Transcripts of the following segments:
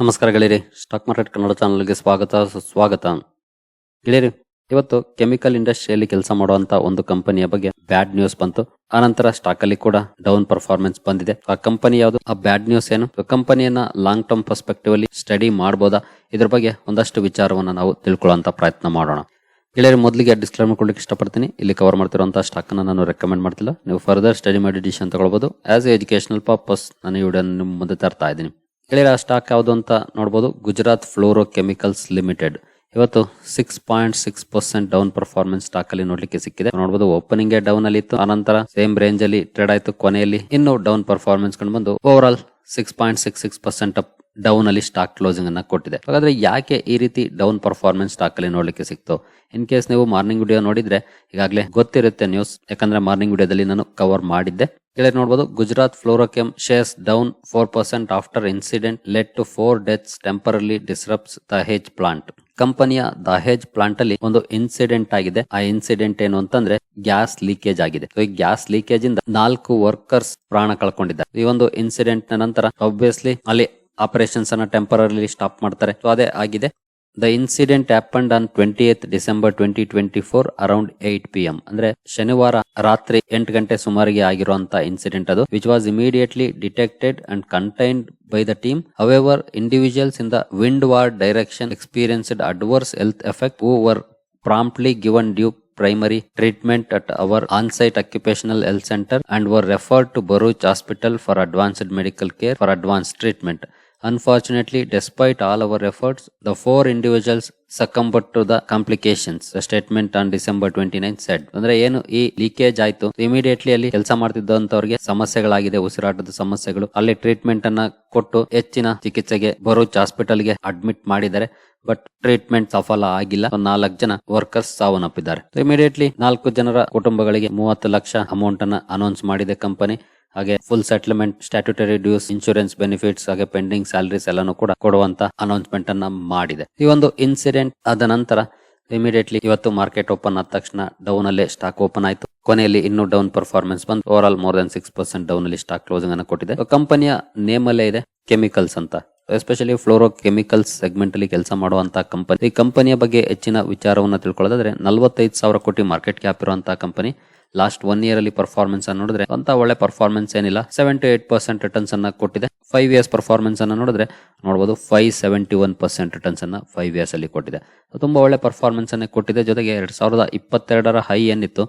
ನಮಸ್ಕಾರ ಗೆಳೆಯರಿ. Stock market Kannada ಚಾನಲ್ಗೆ ಸ್ವಾಗತ, ಸುಸ್ವಾಗತ. ಗೆಳೆಯರಿ, ಇವತ್ತು ಕೆಮಿಕಲ್ ಇಂಡಸ್ಟ್ರಿಯಲ್ಲಿ ಕೆಲಸ ಮಾಡುವಂತ ಒಂದು ಕಂಪನಿಯ ಬಗ್ಗೆ ಬ್ಯಾಡ್ ನ್ಯೂಸ್ ಬಂತು. ಆನಂತರ ಸ್ಟಾಕ್ ಅಲ್ಲಿ ಕೂಡ ಡೌನ್ ಪರ್ಫಾರ್ಮೆನ್ಸ್ ಬಂದಿದೆ. ಆ ಕಂಪನಿ ಯಾವುದು? ಆ ಬ್ಯಾಡ್ ನ್ಯೂಸ್ ಏನು? ಕಂಪನಿಯನ್ನ ಲಾಂಗ್ ಟರ್ಮ್ ಪರ್ಸ್ಪೆಕ್ಟಿವ್ ಅಲ್ಲಿ ಸ್ಟಡಿ ಮಾಡಬಹುದಾ ಇದ್ರ ಬಗ್ಗೆ ಒಂದಷ್ಟು ವಿಚಾರವನ್ನ ನಾವು ತಿಳ್ಕೊಳ್ಳುವಂತ ಪ್ರಯತ್ನ ಮಾಡೋಣ. ಗೆಳೆಯರು, ಮೊದಲಿಗೆ ಡಿಸ್ಕ್ಲೇಮರ್ ಕೊಡ್ಲಿಕ್ಕೆ ಇಷ್ಟಪಡ್ತೀನಿ. ಇಲ್ಲಿ ಕವರ್ ಮಾಡ್ತಿರುವಂತಹ ಸ್ಟಾಕ್ ನಾನು ರೆಕಮೆಂಡ್ ಮಾಡ್ತಿಲ್ಲ. ನೀವು ಫರ್ದರ್ ಸ್ಟಡಿ ಮಾಡಿ ಡಿಸಿಷನ್ ತಗೊಳ್ಬಹುದು ಆಸ್ ಎಜುಕೇಶನಲ್ ಪರ್ಪಸ್ ನಾನು ಈ ವಿಡಿಯೋ ನಿಮ್ಮ ಮುಂದೆ ತರ್ತಾ ಇದ್ದೀನಿ. ಗೆಳೆಯರ ಸ್ಟಾಕ್ ಯಾವುದು ಅಂತ ನೋಡಬಹುದು ಗುಜರಾತ್ ಫ್ಲೋರೋ ಕೆಮಿಕಲ್ಸ್ ಲಿಮಿಟೆಡ್. ಇವತ್ತು six point six percent down performance stock ಅಲ್ಲಿ ನೋಡ್ಲಿಕ್ಕೆ ಸಿಕ್ಕಿದೆ. ನೋಡಬಹುದು ಓಪನಿಂಗ್ ಡೌನ್ ಅಲ್ಲಿ ಇತ್ತು ಆನಂತರ ಸೇಮ್ ರೇಂಜ್ ಅಲ್ಲಿ ಟ್ರೇಡ್ ಆಯ್ತು ಕೊನೆಯಲ್ಲಿ. ಇನ್ನು ಡೌನ್ ಪರ್ಫಾರ್ಮೆನ್ಸ್ ಕಂಡು ಬಂದು overall six point six six percent up down ಅಲ್ಲಿ ಸ್ಟಾಕ್ ಕ್ಲೋಸಿಂಗ್ ಅನ್ನ ಕೊಟ್ಟಿದೆ. ಹಾಗಾದ್ರೆ ಯಾಕೆ ಈ ರೀತಿ ಡೌನ್ ಪರ್ಫಾರ್ಮೆನ್ಸ್ ಸ್ಟಾಕ್ ಅಲ್ಲಿ ನೋಡ್ಲಿಕ್ಕೆ ಸಿಕ್ತು? ಇನ್ ಕೇಸ್ ನೀವು ಮಾರ್ನಿಂಗ್ ವಿಡಿಯೋ ನೋಡಿದ್ರೆ ಈಗಾಗಲೇ ಗೊತ್ತಿರುತ್ತೆ ನ್ಯೂಸ್ ಯಾಕಂದ್ರೆ ಮಾರ್ನಿಂಗ್ ವಿಡಿಯೋದಲ್ಲಿ ನಾನು ಕವರ್ ಮಾಡಿದ್ದೆ. ಕೆಳಗೆ ನೋಡಬಹುದು Gujarat Fluorochem shares down four percent after incident led to four deaths temporarily disrupts Dahej plant ಕಂಪನಿಯ ದಹೇಜ್ ಪ್ಲಾಂಟ್ ಅಲ್ಲಿ ಒಂದು ಇನ್ಸಿಡೆಂಟ್ ಆಗಿದೆ. ಆ ಇನ್ಸಿಡೆಂಟ್ ಏನು ಅಂತಂದ್ರೆ ಗ್ಯಾಸ್ ಲೀಕೇಜ್ ಆಗಿದೆ. ಈ ಗ್ಯಾಸ್ ಲೀಕೇಜ್ ಇಂದ ನಾಲ್ಕು ವರ್ಕರ್ಸ್ ಪ್ರಾಣ ಕಳ್ಕೊಂಡಿದ್ದಾರೆ. ಈ ಒಂದು ಇನ್ಸಿಡೆಂಟ್ ನಂತರ ಆಬ್ವಿಯಸ್ಲಿ ಅಲ್ಲಿ ಆಪರೇಷನ್ಸ್ ಅನ್ನ ಟೆಂಪರಲಿ ಸ್ಟಾಪ್ ಮಾಡ್ತಾರೆ. ಸೊ ಅದೇ ಆಗಿದೆ. The incident happened on twenty eighth December twenty twenty four around eight P M ಅಂದ್ರೆ ಶನಿವಾರ ರಾತ್ರಿ ಎಂಟು ಗಂಟೆ ಸುಮಾರಿಗೆ ಆಗಿರುವಂತಹ ಇನ್ಸಿಡೆಂಟ್ ಅದು which was immediately detected and contained by the team however individuals in the windward direction experienced adverse health effect who were promptly given due primary treatment at our on-site occupational health center and were referred to Baruch Hospital for advanced medical care for advanced treatment. Unfortunately, despite all our efforts, the four individuals succumbed to the complications. The statement on December 29 said. ಅಂದ್ರೆ ಏನು ಈ leakage ಆಯ್ತು? Immediately ಅಲ್ಲಿ ಕೆಲಸ ಮಾಡ್ತಿದ್ದಂತವ್ರಿಗೆ ಸಮಸ್ಯೆಗಳಾಗಿದೆ ಉಸಿರಾಟದ ಸಮಸ್ಯೆಗಳು. ಅಲ್ಲಿ treatment ಅನ್ನ ಕೊಟ್ಟು ಹೆಚ್ಚಿನ ಚಿಕಿತ್ಸೆಗೆ ಬರೋಚ್ ಹಾಸ್ಪಿಟಲ್ಗೆ ಅಡ್ಮಿಟ್ ಮಾಡಿದ್ದಾರೆ. ಬಟ್ ಟ್ರೀಟ್ಮೆಂಟ್ ಸಫಲ ಆಗಿಲ್ಲ. ನಾಲ್ಕು ಜನ ವರ್ಕರ್ಸ್ ಸಾವನ್ನಪ್ಪಿದ್ದಾರೆ. ಇಮಿಡಿಯೇಟ್ಲಿ ನಾಲ್ಕು ಜನರ ಕುಟುಂಬಗಳಿಗೆ ಮೂವತ್ತು ಲಕ್ಷ ಅಮೌಂಟ್ ಅನ್ನ ಅನೌನ್ಸ್ ಮಾಡಿದೆ ಕಂಪನಿ ಹಾಗೆ full settlement statutory dues insurance benefits ಹಾಗೆ ಪೆಂಡಿಂಗ್ ಸ್ಯಾಲರೀಸ್ ಎಲ್ಲಾನು ಕೂಡ ಕೊಡುವಂತ ಅನೌನ್ಸ್ಮೆಂಟ್ ಅನ್ನ ಮಾಡಿದೆ. ಈ ಒಂದು ಇನ್ಸಿಡೆಂಟ್ ಆದ ನಂತರ ಇಮಿಡಿಯೇಟ್ಲಿ ಇವತ್ತು ಮಾರ್ಕೆಟ್ ಓಪನ್ ಆದ ತಕ್ಷಣ ಡೌನ್ ಅಲ್ಲೇ ಸ್ಟಾಕ್ ಓಪನ್ ಆಯಿತು. ಕೊನೆಯಲ್ಲಿ ಇನ್ನೂ ಡೌನ್ ಪರ್ಫಾರ್ಮೆನ್ಸ್ ಬಂದು overall more than six percent down ಅಲ್ಲಿ ಸ್ಟಾಕ್ ಕ್ಲೋಸಿಂಗ್ ಅನ್ನು ಕೊಟ್ಟಿದೆ. ಕಂಪನಿಯ ನೇಮ್ ಅಲ್ಲೇ ಇದೆ ಕೆಮಿಕಲ್ಸ್ ಅಂತ. ಎಸ್ಪೆಷಲಿ ಫ್ಲೋರೋ ಕೆಮಿಕಲ್ಸ್ ಸೆಗ್ಮೆಂಟ್ ಅಲ್ಲಿ ಕೆಲಸ ಮಾಡುವಂತ ಕಂಪನಿ ಈ ಕಂಪನಿಯ ಬಗ್ಗೆ ಹೆಚ್ಚಿನ ವಿಚಾರವನ್ನು ತಿಳ್ಕೊಳ್ಳೋದಾದ್ರೆ ನಲವತ್ತೈದು ಸಾವಿರ ಕೋಟಿ ಮಾರ್ಕೆಟ್ ಕ್ಯಾಪ್ ಇರುವಂತಹ ಕಂಪನಿ ಲಾಸ್ಟ್ ಒನ್ ಇಯರ್ ಅಲ್ಲಿ ಪರ್ಫಾರ್ಮೆನ್ಸ್ ಅನ್ನು ನೋಡಿದ್ರೆ ಅಂತ ಒಳ್ಳೆ ಪರ್ಫಾರ್ಮೆನ್ಸ್ ಏನಿಲ್ಲ. ಸೆವೆಂಟಿ ಏಟ್ ಪರ್ಸೆಂಟ್ ರಿಟರ್ನ್ಸ್ ಅನ್ನ ಕೊಟ್ಟಿದೆ. ಫೈವ್ ಇಯರ್ಸ್ ಪರ್ಫಾರ್ಮೆನ್ಸ್ ಅನ್ನ ನೋಡಿದ್ರೆ ನೋಡಬಹುದು five seventy one percent returns ಅನ್ನ ಫೈವ್ ಇಯರ್ಸ್ ಅಲ್ಲಿ ಕೊಟ್ಟಿದೆ. ತುಂಬಾ ಒಳ್ಳೆ ಪರ್ಫಾರ್ಮೆನ್ಸ್ ಅನ್ನೇ ಕೊಟ್ಟಿದೆ. ಜೊತೆಗೆ ಎರಡ್ ಸಾವಿರದ ಇಪ್ಪತ್ತೆರಡರ ಹೈ ಏನಿತ್ತು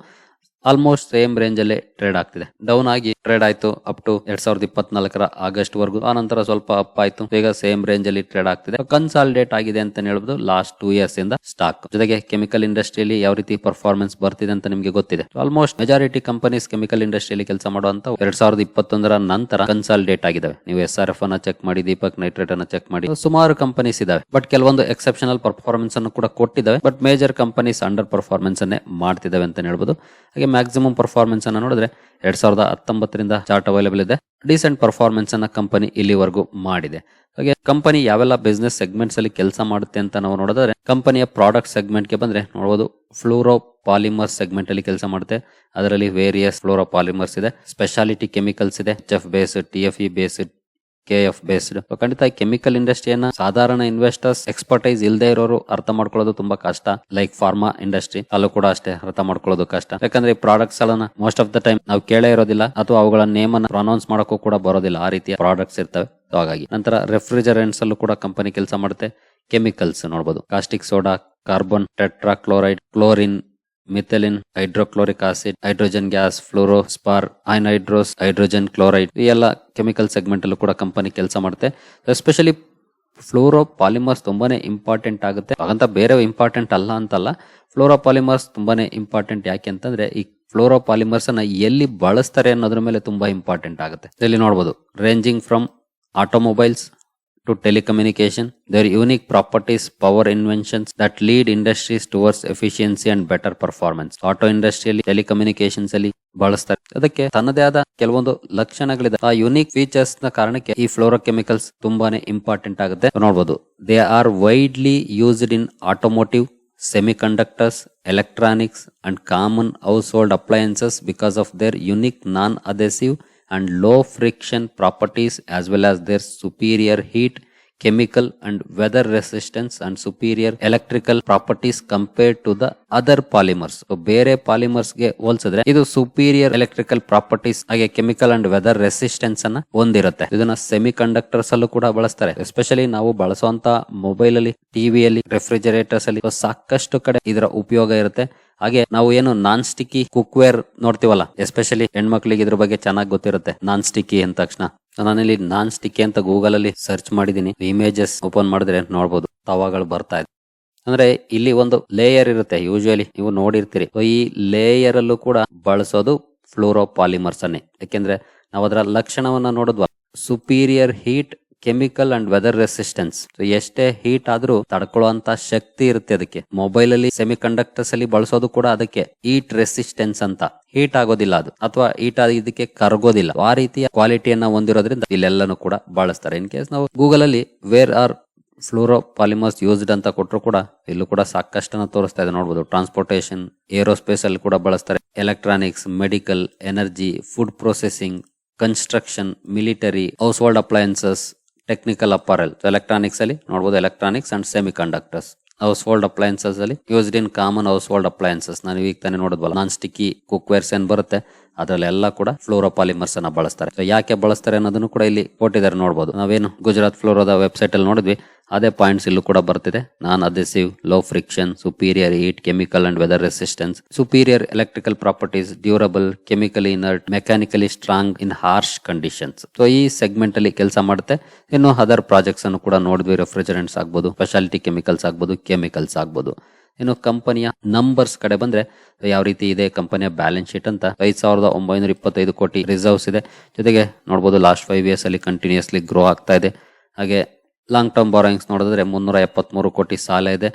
ಆಲ್ಮೋಸ್ಟ್ ಸೇಮ್ ರೇಂಜ್ ಅಲ್ಲಿ ಟ್ರೇಡ್ ಆಗ್ತಿದೆ. ಡೌನ್ ಆಗಿ ಟ್ರೇಡ್ ಆಯ್ತು ಅಪ್ ಟು ಎರಡ್ ಸಾವಿರದ ಇಪ್ಪತ್ನಾಲ್ಕರ ಆಗಸ್ಟ್ ವರೆಗೂ. ಆ ನಂತರ ಸ್ವಲ್ಪ ಅಪ್ ಆಯ್ತು, ಈಗ ಸೇಮ್ ರೇಂಜ್ ಅಲ್ಲಿ ಟ್ರೇಡ್ ಆಗ್ತಿದೆ. ಕನ್ಸಾಲಿಡೇಟ್ ಆಗಿದೆ ಅಂತ ಹೇಳ್ಬೋದು? ಲಾಸ್ಟ್ ಟೂ ಇಯರ್ಸ್ ಇಂದ ಸ್ಟಾಕ್ ಜೊತೆಗೆ ಕೆಮಿಕಲ್ ಇಂಡಸ್ಟ್ರಿಯಲ್ಲಿ ಯಾವ ರೀತಿ ಪರ್ಫಾರ್ಮೆನ್ಸ್ ಬರ್ತಿದೆ ಅಂತ ನಿಮಗೆ ಗೊತ್ತಿದೆ. ಆಲ್ಮೋಸ್ಟ್ ಮೆಜಾರಿಟಿ ಕಂಪನೀಸ್ ಕೆಮಿಕಲ್ ಇಂಡಸ್ಟ್ರಿಯಲ್ಲಿ ಕೆಲಸ ಮಾಡುವಂತ ಎರಡ್ ಸಾವಿರದ ಇಪ್ಪತ್ತೊಂದರ ನಂತರ ಕನ್ಸಾಲಿಡೇಟ್ ಆಗಿದಾವೆ ನೀವು ಎಸ್ ಆರ್ ಎಫ್ ಅನ್ನ ಚೆಕ್ ಮಾಡಿ ದೀಪಕ್ ನೈಟ್ರೇಟ್ ಅನ್ನ ಚೆಕ್ ಮಾಡಿ, ಸುಮಾರು ಕಂಪನೀಸ್ ಇದಾವೆ ಬಟ್ ಕೆಲವೊಂದು ಎಕ್ಸೆಪ್ಷನಲ್ ಪರ್ಫಾರ್ಮೆನ್ಸ್ ಅನ್ನು ಕೂಡ ಕೊಟ್ಟಿದ್ದಾವೆ. But major companies under performance ಅನ್ನೇ ಮಾಡ್ತಿದ್ದಾವೆ ಅಂತ ಹೇಳ್ಬೋದು? ಹಾಗೆ ಮ್ಯಾಕ್ಸಿಮಮ್ ಪರ್ಫಾರ್ಮೆನ್ಸ್ ಅನ್ನ ನೋಡಿದ್ರೆ ಎರಡ್ ಸಾವಿರದ ಹತ್ತೊಂಬತ್ತರಿಂದ ಚಾರ್ಟ್ ಅವೈಲೇಬಲ್ ಇದೆ. ಡಿಸೆಂಟ್ ಪರ್ಫಾರ್ಮೆನ್ಸ್ ಅನ್ನ ಕಂಪನಿ ಇಲ್ಲಿವರೆಗೂ ಮಾಡಿದೆ. ಹಾಗೆ ಕಂಪನಿ ಯಾವೆಲ್ಲ ಬಿಸ್ನೆಸ್ ಸೆಗ್ಮೆಂಟ್ಸ್ ಅಲ್ಲಿ ಕೆಲಸ ಮಾಡುತ್ತೆ ಅಂತ ನಾವು ನೋಡೋದಾದ್ರೆ ಕಂಪನಿಯ ಪ್ರಾಡಕ್ಟ್ ಸೆಗ್ಮೆಂಟ್ಗೆ ಬಂದ್ರೆ ನೋಡಬಹುದು ಫ್ಲೋರೋ ಪಾಲಿಮರ್ ಸೆಗ್ಮೆಂಟ್ ಅಲ್ಲಿ ಕೆಲಸ ಮಾಡುತ್ತೆ. ಅದರಲ್ಲಿ ವೇರಿಯಸ್ ಫ್ಲೋರೋ ಪಾಲಿಮರ್ಸ್ ಇದೆ. ಸ್ಪೆಷಾಲಿಟಿ ಕೆಮಿಕಲ್ಸ್ ಇದೆ chef base T F K F based. ಖಂಡಿತ ಕೆಮಿಕಲ್ ಇಂಡಸ್ಟ್ರಿಯನ್ನ ಸಾಧಾರಣ ಇನ್ವೆಸ್ಟರ್ಸ್ ಎಕ್ಸ್ಪರ್ಟೈಸ್ ಇಲ್ಲದೆ ಇರೋರು ಅರ್ಥ ಮಾಡ್ಕೊಳ್ಳೋದು ತುಂಬಾ ಕಷ್ಟ. ಲೈಕ್ ಫಾರ್ಮಾ ಇಂಡಸ್ಟ್ರಿ ಅಲ್ಲೂ ಕೂಡ ಅಷ್ಟೇ ಅರ್ಥ ಮಾಡ್ಕೊಳ್ಳೋದು ಕಷ್ಟ. ಯಾಕಂದ್ರೆ ಈ ಪ್ರಾಡಕ್ಟ್ಸ್ ಎಲ್ಲ ಮೋಸ್ಟ್ ಆಫ್ ದ ಟೈಮ್ ನಾವು ಕೇಳೇ ಇರೋದಿಲ್ಲ ಅಥವಾ ಅವುಗಳ ನೇಮ್ ಅನ್ನ ಪ್ರೊನೌನ್ಸ್ ಮಾಡೋಕ್ಕೂ ಕೂಡ ಬರೋದಿಲ್ಲ. ಆ ರೀತಿಯ ಪ್ರಾಡಕ್ಟ್ಸ್ ಇರ್ತವೆ. ಹಾಗಾಗಿ ನಂತರ ರೆಫ್ರಿಜರೆಂಟ್ಸ್ ಅಲ್ಲೂ ಕೂಡ ಕಂಪನಿ ಕೆಲಸ ಮಾಡುತ್ತೆ. ಕೆಮಿಕಲ್ಸ್ ನೋಡಬಹುದು caustic soda carbon tetrachloride chlorine methylene, hydrochloric acid, hydrogen gas, fluorospar hydrogen chloride ಈ ಎಲ್ಲ ಕೆಮಿಕಲ್ ಸೆಗ್ಮೆಂಟ್ ಅಲ್ಲೂ ಕೂಡ ಕಂಪನಿ ಕೆಲಸ ಮಾಡುತ್ತೆ. ಎಸ್ಪೆಷಲಿ ಫ್ಲೋರೋ ಪಾಲಿಮರ್ಸ್ ತುಂಬಾನೇ ಇಂಪಾರ್ಟೆಂಟ್ ಆಗುತ್ತೆ. ಹಾಗಂತ ಬೇರೆ ಇಂಪಾರ್ಟೆಂಟ್ ಅಲ್ಲ ಅಂತಲ್ಲ ಫ್ಲೋರೋ ಪಾಲಿಮರ್ಸ್ ತುಂಬಾನೇ ಇಂಪಾರ್ಟೆಂಟ್ ಯಾಕೆ ಅಂತಂದ್ರೆ, ಈ ಫ್ಲೋರೋ ಪಾಲಿಮರ್ಸ್ ಅನ್ನ ಎಲ್ಲಿ ಬಳಸ್ತಾರೆ ಅನ್ನೋದ್ರ ಮೇಲೆ ತುಂಬಾ ಇಂಪಾರ್ಟೆಂಟ್ ಆಗುತ್ತೆ. ಇಲ್ಲಿ ನೋಡಬಹುದು ranging from automobiles to telecommunication. Their unique properties, power inventions that lead industries towards efficiency and better performance. Auto ಇಂಡಸ್ಟ್ರಿಯಲ್ಲಿ ಟೆಲಿಕಮ್ಯುನಿಕೇಶನ್ಸ್ ಅಲ್ಲಿ ಬಳಸ್ತಾರೆ ಅದಕ್ಕೆ ತನ್ನದೇ ಆದ ಕೆಲವೊಂದು ಲಕ್ಷಣಗಳಿದೆ ಆ ಯುನೀಕ್ ಫೀಚರ್ಸ್ನ ಕಾರಣಕ್ಕೆ ಈ ಫ್ಲೋರೋಕೆಮಿಕಲ್ಸ್ ತುಂಬಾನೇ ಇಂಪಾರ್ಟೆಂಟ್ ಆಗುತ್ತೆ ನೋಡಬಹುದು they are widely used in automotive semiconductors, electronics, and common household appliances because of their unique non adhesive and low friction properties as well as their superior heat chemical and weather resistance and superior electrical properties compared to the other polymers So, ಬೇರೆ ಪಾಲಿಮರ್ಸ್ಗೆ ಹೋಲಿಸಿದ್ರೆ ಇದು superior electrical properties ಹಾಗೆ chemical and weather resistance ಅನ್ನ ಹೊಂದಿರುತ್ತೆ ಇದನ್ನ semi conductors ಅಲ್ಲೂ ಕೂಡ ಬಳಸ್ತಾರೆ ಎಸ್ಪೆಷಲಿ ನಾವು mobile ಮೊಬೈಲ್ TV ಟಿವಿಯಲ್ಲಿ ರೆಫ್ರಿಜರೇಟರ್ಸ್ ಅಲ್ಲಿ ಸಾಕಷ್ಟು ಕಡೆ ಇದರ ಉಪಯೋಗ ಇರುತ್ತೆ ಹಾಗೆ ನಾವು ಏನು ನಾನ್ ಸ್ಟಿಕ್ಕಿ ಕುಕ್ ವೇರ್ ನೋಡ್ತೀವಲ್ಲ ಎಸ್ಪೆಷಲಿ ಹೆಣ್ಮಕ್ಳಿಗೆ ಇದ್ರ ಬಗ್ಗೆ ಚೆನ್ನಾಗಿ ಗೊತ್ತಿರುತ್ತೆ ನಾನ್ ಸ್ಟಿಕ್ಕಿ ಅಂದ ತಕ್ಷಣ. ನಾನಿಲ್ಲಿ ನಾನ್ ಸ್ಟಿಕ್ಕಿ ಅಂತ ಗೂಗಲ್ ಅಲ್ಲಿ ಸರ್ಚ್ ಮಾಡಿದೀನಿ ಇಮೇಜಸ್ ಓಪನ್ ಮಾಡಿದ್ರೆ ನೋಡ್ಬೋದು, ತವಾಗಳು ಬರ್ತಾ ಇದೆ. ಅಂದ್ರೆ ಇಲ್ಲಿ ಒಂದು ಲೇಯರ್ ಇರುತ್ತೆ ಯೂಶುವಲಿ ನೀವು ನೋಡಿರ್ತೀರಿ. ಈ ಲೇಯರ್ ಅಲ್ಲೂ ಕೂಡ ಬಳಸೋದು ಫ್ಲೋರೋ ಪಾಲಿಮರ್ಸ್ ಅನ್ನೇ. ಯಾಕೆಂದ್ರೆ ನಾವು ಅದರ ಲಕ್ಷಣವನ್ನ ನೋಡಿದ್ವ? Superior heat chemical and weather resistance ಎಷ್ಟೇ ಹೀಟ್ ಆದ್ರೂ ತಡ್ಕೊಳ್ಳುವಂತ ಶಕ್ತಿ ಇರುತ್ತೆ ಅದಕ್ಕೆ. ಮೊಬೈಲ್ ಅಲ್ಲಿ ಸೆಮಿ ಅಲ್ಲಿ ಬಳಸೋದು ಕೂಡ ಅದಕ್ಕೆ. ಹೀಟ್ ರೆಸಿಸ್ಟೆನ್ಸ್ ಅಂತ. ಹೀಟ್ ಆಗೋದಿಲ್ಲ ಅದು. ಅಥವಾ ಹೀಟ್ ಇದಕ್ಕೆ ಕರಗೋದಿಲ್ಲ. ಆ ರೀತಿಯ ಕ್ವಾಲಿಟಿಯನ್ನ ಹೊಂದಿರೋದ್ರಿಂದ ಇಲ್ಲೆಲ್ಲನೂ ಕೂಡ ಬಳಸ್ತಾರೆ. ಇನ್ ಕೇಸ್ ನಾವು ಗೂಗಲ್ ಅಲ್ಲಿ where are fluoro polymers used ಅಂತ ಕೊಟ್ಟರು ಕೂಡ ಇಲ್ಲೂ ಕೂಡ ಸಾಕಷ್ಟನ್ನ ತೋರಿಸ್ತಾ ಇದೆ. ನೋಡಬಹುದು ಟ್ರಾನ್ಸ್ಪೋರ್ಟೇಷನ್ ಏರೋಸ್ಪೇಸ್ ಅಲ್ಲಿ ಕೂಡ ಬಳಸ್ತಾರೆ. Electronics medical energy food processing construction military household appliances technical apparel electronics ಅಲ್ಲಿ ನೋಡಬಹುದು electronics and semiconductors household appliances ಅಲ್ಲಿ used in common household appliances ನಾನು ಈಗ ತಾನೇ ನೋಡಿದ್ವಲ್ಲ ನಾನ್ ಸ್ಟಿಕ್ಕಿ ಕುಕ್ವೇರ್ಸ್ ಏನ್ ಬರುತ್ತೆ. ಅದರಲ್ಲೆಲ್ಲ ಕೂಡ ಫ್ಲೋರೋಪಾಲಿಮರ್ಸ್ ಅನ್ನ ಬಳಸ್ತಾರೆ. ಯಾಕೆ ಬಳಸ್ತಾರೆ ಅನ್ನೋದನ್ನು ಕೂಡ ಇಲ್ಲಿ ಕೊಟ್ಟಿದ್ದಾರೆ ನೋಡಬಹುದು ನಾವೇನು ಗುಜರಾತ್ ಫ್ಲೋರೋದ ವೆಬ್ಸೈಟ್ ಅಲ್ಲಿ ನೋಡಿದ್ವಿ. ಅದೇ ಪಾಯಿಂಟ್ಸ್ ಇಲ್ಲೂ ಕೂಡ ಬರ್ತಿದೆ. Non adhesive low friction superior heat chemical and weather resistance superior electrical properties durable chemically inert mechanically strong in harsh conditions so ಈ ಸೆಗ್ಮೆಂಟ್ ಅಲ್ಲಿ ಕೆಲಸ ಮಾಡುತ್ತೆ. ಇನ್ನು ಅದರ್ ಪ್ರಾಜೆಕ್ಟ್ಸ್ ಅನ್ನು ಕೂಡ ನೋಡಿದ್ವಿ. ರೆಫ್ರಿಜರೆಂಟ್ಸ್ ಆಗ್ಬೋದು ಸ್ಪೆಷಾಲಿಟಿ ಕೆಮಿಕಲ್ಸ್ ಆಗ್ಬೋದು ಕೆಮಿಕಲ್ಸ್ ಆಗ್ಬೋದು. ಇನ್ನು ಕಂಪನಿಯ ನಂಬರ್ಸ್ ಕಡೆ ಬಂದ್ರೆ ಯಾವ ರೀತಿ ಇದೆ ಕಂಪನಿಯ ಬ್ಯಾಲೆನ್ಸ್ ಶೀಟ್ ಅಂತ. ಐದ್ ಸಾವಿರದ ಒಂಬೈನೂರ ಇಪ್ಪತ್ತೈದು ಕೋಟಿ ರಿಸರ್ವ್ಸ್ ಇದೆ. ಜೊತೆಗೆ ನೋಡಬಹುದು ಲಾಸ್ಟ್ ಫೈವ್ ಇಯರ್ಸ್ ಅಲ್ಲಿ ಕಂಟಿನ್ಯೂಸ್ಲಿ ಗ್ರೋ ಆಗ್ತಾ ಇದೆ. ಹಾಗೆ ಲಾಂಗ್ ಟರ್ಮ್ ಬಾರೋಯಿಂಗ್ಸ್ ನೋಡಿದ್ರೆ ಮುನ್ನೂರ ಎಪ್ಪತ್ಮೂರು ಕೋಟಿ ಸಾಲ ಇದೆ.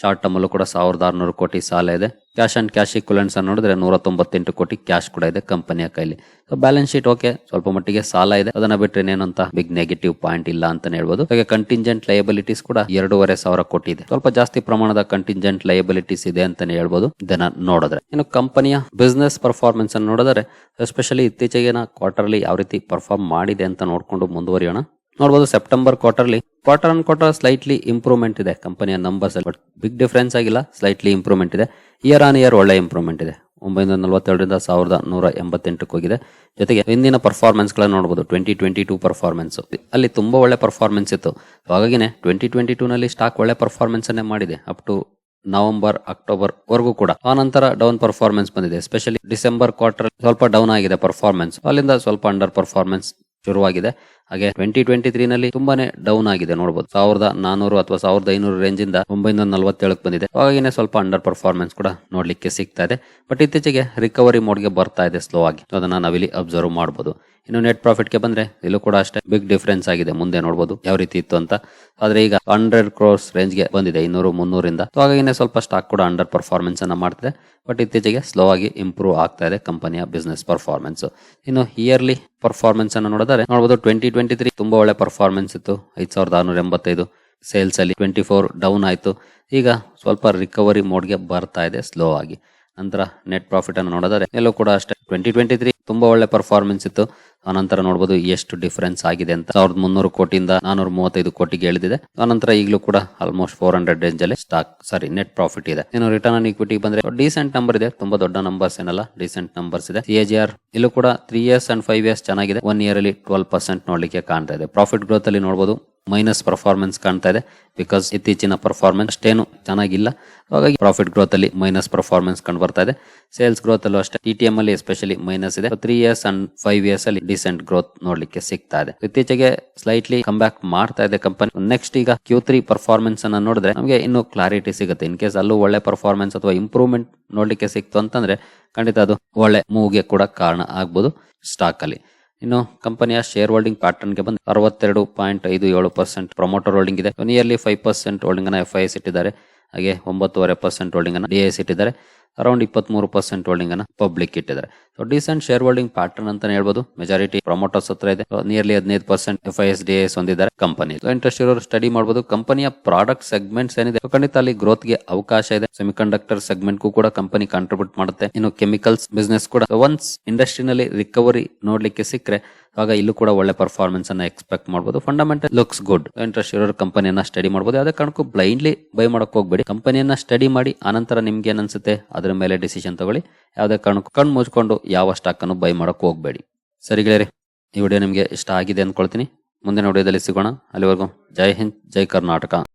ಶಾರ್ಟ್ ಟರ್ಮಲ್ಲೂ ಕೂಡ ಸಾವಿರದ ಆರುನೂರು ಕೋಟಿ ಸಾಲ ಇದೆ. ಕ್ಯಾಶ್ ಆ್ಯಂಡ್ ಕ್ಯಾಶ್ ಇಕ್ವಲೆಂಟ್ಸ್ ನೋಡಿದ್ರೆ ನೂರ ತೊಂಬತ್ತೆಂಟು ಕೋಟಿ ಕ್ಯಾಶ್ ಕೂಡ ಇದೆ ಕಂಪನಿಯ ಕೈಲಿ. ಸೊ ಬ್ಯಾಲೆನ್ಸ್ ಶೀಟ್ ಓಕೆ ಸ್ವಲ್ಪ ಮಟ್ಟಿಗೆ ಸಾಲ ಇದೆ. ಅದನ್ನ ಬಿಟ್ಟರೆ ಇನ್ನೇನಂತ ಬಿಗ್ ನೆಗೆಟಿವ್ ಪಾಯಿಂಟ್ ಇಲ್ಲ ಅಂತ ಹೇಳ್ಬೋದು. ಹಾಗೆ ಕಂಟಿಂಜೆಂಟ್ ಲಯಬಿಲಿಟೀಸ್ ಕೂಡ ಎರಡೂವರೆ ಸಾವಿರ ಕೋಟಿ ಇದೆ. ಸ್ವಲ್ಪ ಜಾಸ್ತಿ ಪ್ರಮಾಣದ ಕಂಟಿಂಜೆಂಟ್ ಲಯಬಿಲಿಟೀಸ್ ಇದೆ ಅಂತಾನೆ ಹೇಳ್ಬೋದು. ಇದನ್ನ ನೋಡಿದ್ರೆ ಇನ್ನು ಕಂಪನಿಯ ಬಿಸ್ನೆಸ್ ಪರ್ಫಾರ್ಮೆನ್ಸ್ ಅನ್ನು ನೋಡಿದ್ರೆ ಎಸ್ಪೆಷಲಿ ಇತ್ತೀಚೆಗಿನ ಕ್ವಾರ್ಟರ್ಲಿ ಯಾವ ರೀತಿ ಪರ್ಫಾರ್ಮ್ ಮಾಡಿದೆ ಅಂತ ನೋಡ್ಕೊಂಡು ಮುಂದುವರಿಯೋಣ. ನೋಡಬಹುದು September quarterly quarter on quarter slightly improvement ಇದೆ ಕಂಪನಿಯ ನಂಬರ್ಸ್ ಅಲ್ಲಿ. ಬಟ್ ಬಿಗ್ ಡಿಫ್ರೆನ್ಸ್ ಆಗಿಲ್ಲ ಸ್ಲೈಟ್ಲಿ ಇಂಪ್ರೂವ್ಮೆಂಟ್ ಇದೆ. ಇಯರ್ ಆನ್ ಇಯರ್ ಒಳ್ಳೆ ಇಂಪ್ರೂವ್ಮೆಂಟ್ ಇದೆ. ಒಂಬೈನೂರ ನಲವತ್ತೆರಡರಿಂದ ಸಾವಿರದ ನೂರ ಎಂಬತ್ತೆಂಟಕ್ಕೆ ಹೋಗಿದೆ ಜೊತೆಗೆ ಹಿಂದಿನ ಪರ್ಫಾರ್ಮೆನ್ಸ್ ಗಳನ್ನ ನೋಡಬಹುದು ಟ್ವೆಂಟಿ ಟ್ವೆಂಟಿ ಟೂ ಪರ್ಫಾರ್ಮೆನ್ಸ್ ಅಲ್ಲಿ ತುಂಬಾ ಒಳ್ಳೆ ಪರ್ಫಾರ್ಮೆನ್ಸ್ ಇತ್ತು. ಹಾಗಾಗಿನೇ ಟ್ವೆಂಟಿ ಟ್ವೆಂಟಿ ಟೂ ನಲ್ಲಿ ಸ್ಟಾಕ್ ಒಳ್ಳೆ ಪರ್ಫಾರ್ಮೆನ್ಸ್ ಅನ್ನೇ ಮಾಡಿದೆ. ಅಪ್ ಟು ನವೆಂಬರ್ ಅಕ್ಟೋಬರ್ ವರೆಗೂ ಕೂಡ. ಆ ನಂತರ ಡೌನ್ ಪರ್ಫಾರ್ಮೆನ್ಸ್ ಬಂದಿದೆ. ಎಸ್ಪೆಷಲಿ ಡಿಸೆಂಬರ್ ಕ್ವಾರ್ಟರ್ ಸ್ವಲ್ಪ ಡೌನ್ ಆಗಿದೆ ಪರ್ಫಾರ್ಮೆನ್ಸ್ ಅಲ್ಲಿಂದ ಸ್ವಲ್ಪ ಅಂಡರ್ ಪರ್ಫಾರ್ಮೆನ್ಸ್ ಶುರುವಾಗಿದೆ. ಹಾಗೆ ಟ್ವೆಂಟಿ ಟ್ವೆಂಟಿ ತ್ರೀ ನಲ್ಲಿ ತುಂಬಾನೇ ಡೌನ್ ಆಗಿದೆ ನೋಡಬಹುದು ಸಾವಿರದ ನಾನೂರು ಅಥವಾ ಸಾವಿರದ ಐನೂರು ರೇಂಜ್ ಇಂದ ಒಂಬೈನೂರ ನಲವತ್ತೇಳಕ್ಕೆ ಬಂದಿದೆ. ಹಾಗಾಗಿನೇ ಸ್ವಲ್ಪ ಅಂಡರ್ ಪರ್ಫಾರ್ಮೆನ್ಸ್ ಕೂಡ ನೋಡ್ಲಿಕ್ಕೆ ಸಿಗ್ತಾ ಇದೆ. ಬಟ್ ಇತ್ತೀಚೆಗೆ ರಿಕವರಿ ಮೋಡ್ಗೆ ಬರ್ತಾ ಇದೆ ಸ್ಲೋ ಆಗಿ. ಅದನ್ನ ನಾವಿಲ್ಲಿ ಅಬ್ಸರ್ವ್ ಮಾಡಬಹುದು ಇನ್ನು ನೆಟ್ ಪ್ರಾಫಿಟ್ಗೆ ಬಂದ್ರೆ ಇಲ್ಲೂ ಕೂಡ ಅಷ್ಟೇ ಬಿಗ್ ಡಿಫರೆನ್ಸ್ ಆಗಿದೆ. ಮುಂದೆ ನೋಡಬಹುದು ಯಾವ ರೀತಿ ಇತ್ತು ಅಂತ. ಆದ್ರೆ ಈಗ ಹಂಡ್ರೆಡ್ ಕ್ರೋರ್ಸ್ ರೇಂಜ್ಗೆ ಬಂದಿದೆ, ಇನ್ನೂರು, ಮುನ್ನೂರಿಂದ. ಹಾಗಾಗಿನೇ ಸ್ವಲ್ಪ ಸ್ಟಾಕ್ ಕೂಡ ಅಂಡರ್ ಪರ್ಫಾರ್ಮೆನ್ಸ್ ಅನ್ನ ಮಾಡ್ತಿದೆ. ಬಟ್ ಇತ್ತೀಚೆಗೆ ಸ್ಲೋ ಆಗಿ ಇಂಪ್ರೂವ್ ಆಗ್ತಾ ಇದೆ ಕಂಪನಿಯ ಬಿಸ್ನೆಸ್ ಪರ್ಫಾರ್ಮೆನ್ಸ್ ಇನ್ನು ಇಯರ್ಲಿ ಪರ್ಫಾರ್ಮೆನ್ಸ್ ಅನ್ನು ನೋಡಿದ್ರೆ ನೋಡಬಹುದು ಟ್ವೆಂಟಿ ಟ್ವೆಂಟಿ ತ್ರೀ ತುಂಬಾ ಒಳ್ಳೆ ಪರ್ಫಾರ್ಮೆನ್ಸ್ ಇತ್ತು. ಐದು ಸಾವಿರದ ಆರ್ನೂರ ಎಂಬತ್ತೈದು ಸೇಲ್ಸಲ್ಲಿ ಟ್ವೆಂಟಿ ಫೋರ್ ಡೌನ್ ಆಯಿತು. ಈಗ ಸ್ವಲ್ಪ ರಿಕವರಿ ಮೋಡ್ಗೆ ಬರ್ತಾ ಇದೆ ಸ್ಲೋ ಆಗಿ. ನಂತರ ನೆಟ್ ಪ್ರಾಫಿಟ್ ಅನ್ನು ನೋಡಿದರೆ ಎಲ್ಲೂ ಕೂಡ ಅಷ್ಟೇ. ಟ್ವೆಂಟಿ ಟ್ವೆಂಟಿ ತ್ರೀ ತುಂಬಾ ಒಳ್ಳೆ ಪರ್ಫಾರ್ಮೆನ್ಸ್ ಇತ್ತು. ಆನಂತರ ನೋಡಬಹುದು ಎಷ್ಟು ಡಿಫರೆನ್ಸ್ ಆಗಿದೆ ಅಂತ. ಸಾವಿರದ ಮುನ್ನೂರು ಕೋಟಿಯಿಂದ ನಾನೂರ ಮೂವತ್ತೈದು ಕೋಟಿಗೆ ಇಳಿದಿದೆ. ಆನಂತರ ಈಗಲೂ ಕೂಡ ಆಲ್ಮೋಸ್ಟ್ ಫೋರ್ ಹಂಡ್ರೆಡ್ ರೇಂಜ್ ಅಲ್ಲಿ ಸ್ಟಾಕ್ ಸಾರಿ ನೆಟ್ ಪ್ರಾಫಿಟ್ ಇದೆ. ಇನ್ನು ರಿಟರ್ನ್ ಆನ್ ಇಕ್ವಿಟಿ ಬಂದ್ರೆ ಡೀಸೆಂಟ್ ನಂಬರ್ ಇದೆ. ತುಂಬಾ ದೊಡ್ಡ ನಂಬರ್ಸ್ ಏನಲ್ಲ ಡೀಸೆಂಟ್ ನಂಬರ್ಸ್ ಇದೆ. ಸಿ ಆರ್ ಇಲ್ಲೂ ಕೂಡ three years and five years ಚೆನ್ನಾಗಿದೆ. ಒನ್ ಇಯರ್ ಅಲ್ಲಿ ಟ್ವೆಲ್ ಪರ್ಸೆಂಟ್ ನೋಡ್ಲಿಕ್ಕೆ ಕಾಣ್ತಾ ಇದೆ. ಪ್ರಾಫಿಟ್ ಗ್ರೋತ್ ಅಲ್ಲಿ ನೋಡಬಹುದು ಮೈನಸ್ ಪರ್ಫಾರ್ಮೆನ್ಸ್ ಕಾಣ್ತಾ ಇದೆ. ಬಿಕಾಸ್ ಇತ್ತೀಚಿನ ಪರ್ಫಾರ್ಮೆನ್ಸ್ ಅಷ್ಟೇನು ಚೆನ್ನಾಗಿಲ್ಲ. ಹಾಗಾಗಿ ಪ್ರಾಫಿಟ್ ಗ್ರೋತ್ ಅಲ್ಲಿ ಮೈನಸ್ ಪರ್ಫಾರ್ಮೆನ್ಸ್ ಕಂಡು ಬರ್ತಾ ಇದೆ. ಸೇಲ್ಸ್ ಗ್ರೋತ್ ಅಲ್ಲೂ ಅಷ್ಟೇ. ಟಿ ಟಿ ಅಲ್ಲಿ ಎಸ್ಪೆಷಲಿ ಮೈನಸ್ ಇದೆ. Three years and five years ಅಲ್ಲಿ ಡಿಸೆಂಟ್ ಗ್ರೋತ್ ನೋಡ್ಲಿಕ್ಕೆ ಸಿಗ್ತಾ ಇದೆ. ಇತ್ತೀಚೆಗೆ ಸ್ಲೈಟ್ಲಿ ಕಮ್ ಬ್ಯಾಕ್ ಮಾಡ್ತಾ ಇದೆ ಕಂಪನಿ ನೆಕ್ಸ್ಟ್ ಈಗ ಕ್ಯೂ ತ್ರೀ ಪರ್ಫಾರ್ಮೆನ್ಸ್ ಅನ್ನ ನೋಡಿದ್ರೆ ನಮಗೆ ಇನ್ನೂ ಕ್ಲಾರಿಟಿ ಸಿಗುತ್ತೆ. ಇನ್ ಕೇಸ್ ಅಲ್ಲೂ ಒಳ್ಳೆ ಪರ್ಫಾರ್ಮೆನ್ಸ್ ಅಥವಾ ಇಂಪ್ರೂವ್ಮೆಂಟ್ ನೋಡ್ಲಿಕ್ಕೆ ಸಿಕ್ತು ಅಂತಂದ್ರೆ ಖಂಡಿತ ಅದು ಒಳ್ಳೆ ಮೂವ್ಗೆ ಕೂಡ ಕಾರಣ ಆಗ್ಬೋದು ಸ್ಟಾಕ್ ಅಲ್ಲಿ. ಇನ್ನು ಕಂಪನಿಯ ಶೇರ್ ಹೋಲ್ಡಿಂಗ್ ಪ್ಯಾಟರ್ನ್ಗೆ ಬಂದು ಅರವತ್ತೆರಡು ಪಾಯಿಂಟ್ ಐದು ಏಳು ಪರ್ಸೆಂಟ್ ಪ್ರಮೋಟರ್ ಹೋಲ್ಡಿಂಗ್ ಇದೆ. ನಿಯರ್ಲಿ ಫೈವ್ ಪರ್ಸೆಂಟ್ ಹೋಲ್ಡಿಂಗ್ ಅನ್ನ ಎಫ್ ಐ ಎಸ್ ಇಟ್ಟಿದ್ದಾರೆ. ಹಾಗೆ ಒಂಬತ್ತುವರೆ ಪರ್ಸೆಂಟ್ ಹೋಲ್ಡಿಂಗ್ ಅನ್ನ ಡಿ ಎಸ್ ಇಟ್ಟಿದ್ದಾರೆ. ಅರೌಂಡ್ ಇಪ್ಪತ್ಮೂರು ಪರ್ಸೆಂಟ್ ಹೋಲ್ಡಿಂಗ್ ಅನ್ನ ಪಬ್ಲಿಕ್ ಇಟ್ಟಿದ್ದಾರೆ. So decent share holding pattern ಅಂತಾನೆ ಹೇಳ್ಬೋದು. ಮೆಜಾರಿಟಿ ಪ್ರಮೋಟರ್ಸ್ ಹತ್ರ ಇದೆ. ನಿಯರ್ಲಿ ಹದಿನೈದು percent F I S D S ಹೊಂದಿದ್ದಾರೆ ಕಂಪನಿ ಇಂಟ್ರೆಸ್ಟ್ ಇರೋರು ಸ್ಟಡಿ ಮಾಡಬಹುದು ಕಂಪನಿಯ ಪ್ರಾಡಕ್ಟ್ ಸೆಗ್ಮೆಂಟ್ಸ್ ಏನಿದೆ? ಖಂಡಿತ ಅಲ್ಲಿ ಗ್ರೋತ್ಗೆ ಅವಕಾಶ ಇದೆ. ಸೆಮಿ ಕಂಡಕ್ಟರ್ ಸೆಗ್ಮೆಂಟ್ ಕೂಡ ಕಂಪನಿ ಕಾಂಟ್ರಿಬ್ಯೂಟ್ ಮಾಡುತ್ತೆ. ಇನ್ನು ಕೆಮಿಕಲ್ಸ್ ಬಿಸ್ನೆಸ್ ಕೂಡ. ಒನ್ಸ್ ಇಂಡಸ್ಟ್ರಿನಲ್ಲಿ ರಿಕವರಿ ನೋಡ್ಲಿಕ್ಕೆ ಸಿಕ್ಕರೆ, ಆಗ ಇಲ್ಲೂ ಕೂಡ ಒಳ್ಳೆ ಪರ್ಫಾರ್ಮೆನ್ಸ್ ಅನ್ನ ಎಕ್ಸ್ಪೆಕ್ಟ್ ಮಾಡಬಹುದು ಫಂಡಮೆಂಟಲ್ ಲುಕ್ಸ್ ಗುಡ್ ಇಂಟ್ರೆಸ್ಟ್ ಇರೋರು ಕಂಪನಿಯನ್ನ ಸ್ಟಡಿ ಮಾಡಬಹುದು ಯಾವುದೇ ಕಾರಣಕ್ಕೂ ಬ್ಲೈಂಡ್ಲಿ ಬೈ ಮಾಡಕ್ ಹೋಗ್ಬೇಡಿ. ಕಂಪನಿಯನ್ನ ಸ್ಟಡಿ ಮಾಡಿ, ಆನಂತರ ನಿಮ್ಗೆ ಏನ್ ಅನ್ಸುತ್ತೆ? ಅದ್ರ ಮೇಲೆ ಡಿಸಿಷನ್ ತಗೊಳ್ಳಿ. ಯಾವುದೇ ಕಣ್ ಕಣ್ಣು ಮುಚ್ಕೊಂಡು ಯಾವ ಸ್ಟಾಕ್ ಅನ್ನು ಬೈ ಮಾಡಕ್ ಹೋಗ್ಬೇಡಿ. ಸರಿ ಗೆಳೆಯರಿ, ಈ ವಿಡಿಯೋ ನಿಮಗೆ ಇಷ್ಟ ಆಗಿದೆ ಅಂದ್ಕೊಳ್ತೀನಿ. ಮುಂದಿನ ವಿಡಿಯೋದಲ್ಲಿ ಸಿಗೋಣ. ಅಲ್ಲಿವರೆಗೂ ಜೈ ಹಿಂದ್, ಜೈ ಕರ್ನಾಟಕ.